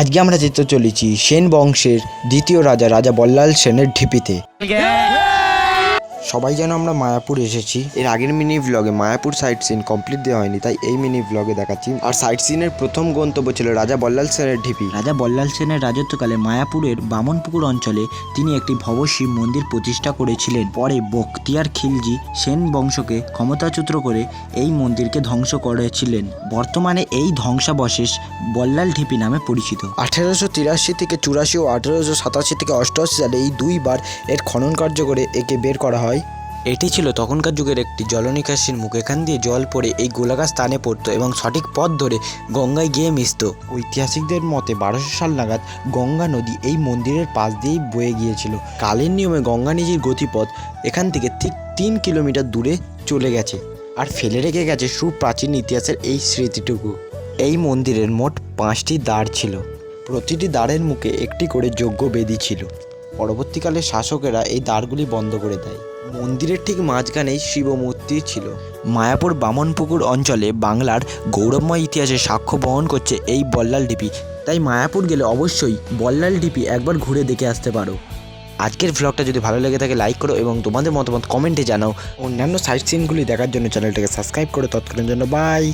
আজকে আমরা যেতে চলেছি সেন বংশের দ্বিতীয় রাজা রাজা বল্লাল সেনের ঢিপিতে। সবাই যেন আমরা মায়াপুর এসেছি। এর আগের মিনি ভ্লগে মায়াপুর সাইট সিন কমপ্লিট দেওয়া হয়নি তাই এই মিনি ভ্লগে দেখাচ্ছি। আর সাইট সিনের প্রথম গন্তব্য ছিল রাজা বল্লাল সেনের ঢিপি। রাজা বল্লাল সেনের রাজত্বকালে মায়াপুরের বামনপুকুর অঞ্চলে তিনি একটি ভবশিব মন্দির প্রতিষ্ঠা করেছিলেন। পরে বখতিয়ার খিলজি সেন বংশকে ক্ষমতাচ্যুত করে এই মন্দিরকে ধ্বংস করেছিলেন। বর্তমানে এই ধ্বংসাবশেষ বল্লাল ঢিপি নামে পরিচিত। আঠেরোশো তিরাশি থেকে চুরাশি ও আঠেরোশো সাতাশি থেকে অষ্টআশি সালে এই দুইবার এর খনন কার্য করে একে বের করা হয়। এটি ছিল তখনকার যুগের একটি জলনিকাশির মুখ। এখান দিয়ে জল পড়ে এই গোলাকার স্থানে পড়তো এবং সঠিক পথ ধরে গঙ্গায় গিয়ে মিশত। ঐতিহাসিকদের মতে বারোশো সাল নাগাদ গঙ্গা নদী এই মন্দিরের পাশ দিয়েই বয়ে গিয়েছিল। কালের নিয়মে গঙ্গা নদীর গতিপথ এখান থেকে ঠিক তিন কিলোমিটার দূরে চলে গেছে আর ফেলে রেখে গেছে সুপ্রাচীন ইতিহাসের এই স্মৃতিটুকু। এই মন্দিরের মোট পাঁচটি দ্বার ছিল। প্রতিটি দ্বারের মুখে একটি করে যজ্ঞ বেদী ছিল। পরবর্তীকালে শাসকেরা এই দ্বারগুলি বন্ধ করে দেয়। মন্দিরের ঠিক মাঝখানেই শিব মূর্তি ছিল। মায়াপুর বামনপুকুর অঞ্চলে বাংলার গৌরবময় ইতিহাসে সাক্ষ্য বহন করছে এই বল্লাল ডিপি। তাই মায়াপুর গেলে অবশ্যই বল্লাল ডিপি একবার ঘুরে দেখে আসতে পারো। আজকের ভ্লগটা যদি ভালো লেগে থাকে লাইক করো এবং তোমাদের মতামত কমেন্টে জানাও। অন্যান্য সাইট সিনগুলি দেখার জন্য চ্যানেলটাকে সাবস্ক্রাইব করো। তৎক্ষণের জন্য বাই